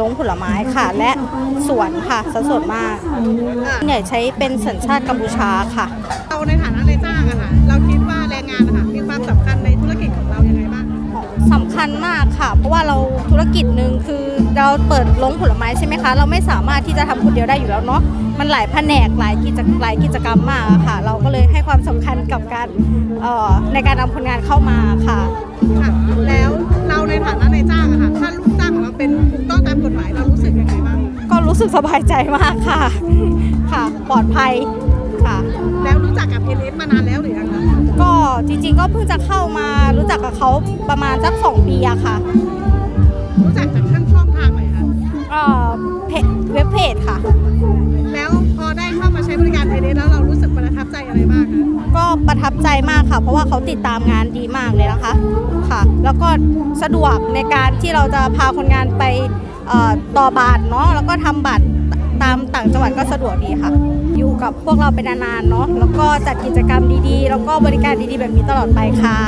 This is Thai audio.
ลงผลไม้ค่ะ และสวนค่ะสัดส่วนมากเนี่ยใช้เป็นสัญชาติกัมพูชาค่ะ เราในฐานะนายจ้างอะค่ะ เราคิดว่าแรงงานอะค่ะมีความสำคัญในธุรกิจของเรายังไงบ้างสำคัญมากค่ะ เพราะว่าเราธุรกิจหนึ่งคือเราเปิดลงผลไม้ใช่ไหมคะ เราไม่สามารถที่จะทำคนเดียวได้อยู่แล้วเนาะมันหลายแผนกหลายกิจหลายกิจกรรมมากอะค่ะ เราก็เลยให้ความสำคัญกับการเอ่อในการนำคนงานเข้ามาค่ะ หมายเรารู้สึกยังไงบ้าง ก็รู้สึกสบายใจมากค่ะ ค่ะ ปลอดภัยค่ะ แล้วรู้จักกับ NS มานานแล้วหรือยังคะก็จริงๆก็เพิ่งจะเข้ามารู้จักกับเขาประมาณสักสองปีอะค่ะรู้จักจากข้างช่องทางไหนคะ เอ่อเพจเว็บเพจค่ะ แล้วพอได้เข้ามาใช้บริการ NS แล้วเรารู้สึกประทับใจอะไรบ้างคะ ก็ประทับใจมากค่ะ เพราะว่าเขาติดตามงานดีมากเลยนะคะค่ะ แล้วก็สะดวกในการที่เราจะพาคนงานไปเอ่อ ต่อบัตรเนาะแล้วก็ทำบัตรตามต่างจังหวัดก็สะดวกดีค่ะ อยู่กับพวกเราเป็นนานๆเนาะแล้วก็จัดกิจกรรมดีๆ แล้วก็บริการดีๆ แบบนี้ตลอดไปค่ะ